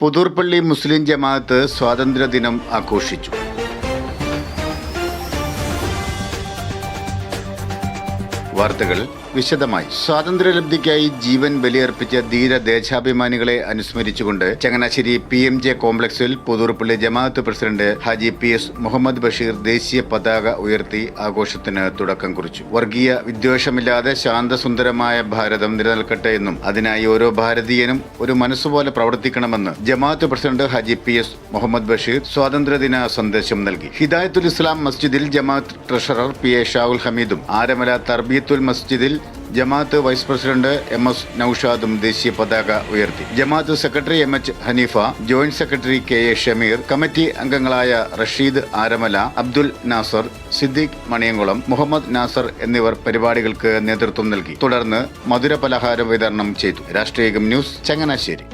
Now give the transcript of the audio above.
പുതൂർപ്പള്ളി മുസ്ലിം ജമാഅത്ത് സ്വാതന്ത്ര്യദിനം ആഘോഷിച്ചു. വാർത്തകൾ വിശദമായി. സ്വാതന്ത്ര്യലബ്ധിക്കായി ജീവൻ ബലിയർപ്പിച്ച ധീര ദേശാഭിമാനികളെ അനുസ്മരിച്ചുകൊണ്ട് ചങ്ങനാശ്ശേരി പി എം ജെ കോംപ്ലക്സിൽ Puthurpally Jamaat president Haji P S Muhammad Basheer ദേശീയ പതാക ഉയർത്തി ആഘോഷത്തിന് തുടക്കം കുറിച്ചു. വർഗീയ വിദ്വേഷമില്ലാതെ ശാന്തസുന്ദരമായ ഭാരതം നിലനിൽക്കട്ടെ എന്നും അതിനായി ഓരോ ഭാരതീയനും ഒരു മനസ്സുപോലെ പ്രവർത്തിക്കണമെന്ന് ജമാഅത്ത് president Haji P S Muhammad Basheer സ്വാതന്ത്ര്യദിന സന്ദേശം നൽകി. ഹിദായത്തുൽ ഇസ്ലാം മസ്ജിദിൽ ജമാഅത്ത് ട്രഷറർ പി എ ഷാഹുൽ ഹമീദും ആരമല തർബീത്തുൽ മസ്ജിദിൽ ജമാഅത്ത് വൈസ് പ്രസിഡന്റ് എം എസ് നൌഷാദും ദേശീയ പതാക ഉയർത്തി. ജമാഅത്ത് secretary M H Haneefa joint secretary K A Shameer committee അംഗങ്ങളായ റഷീദ് ആരമല അബ്ദുൽ നാസർ സിദ്ദീഖ് മണിയങ്കുളം മുഹമ്മദ് നാസർ എന്നിവർ പരിപാടികൾക്ക് നേതൃത്വം നൽകി. തുടർന്ന് മധുര പലഹാര വിതരണം ചെയ്തു. രാഷ്ട്രീയം ന്യൂസ് ചങ്ങനാശ്ശേരി.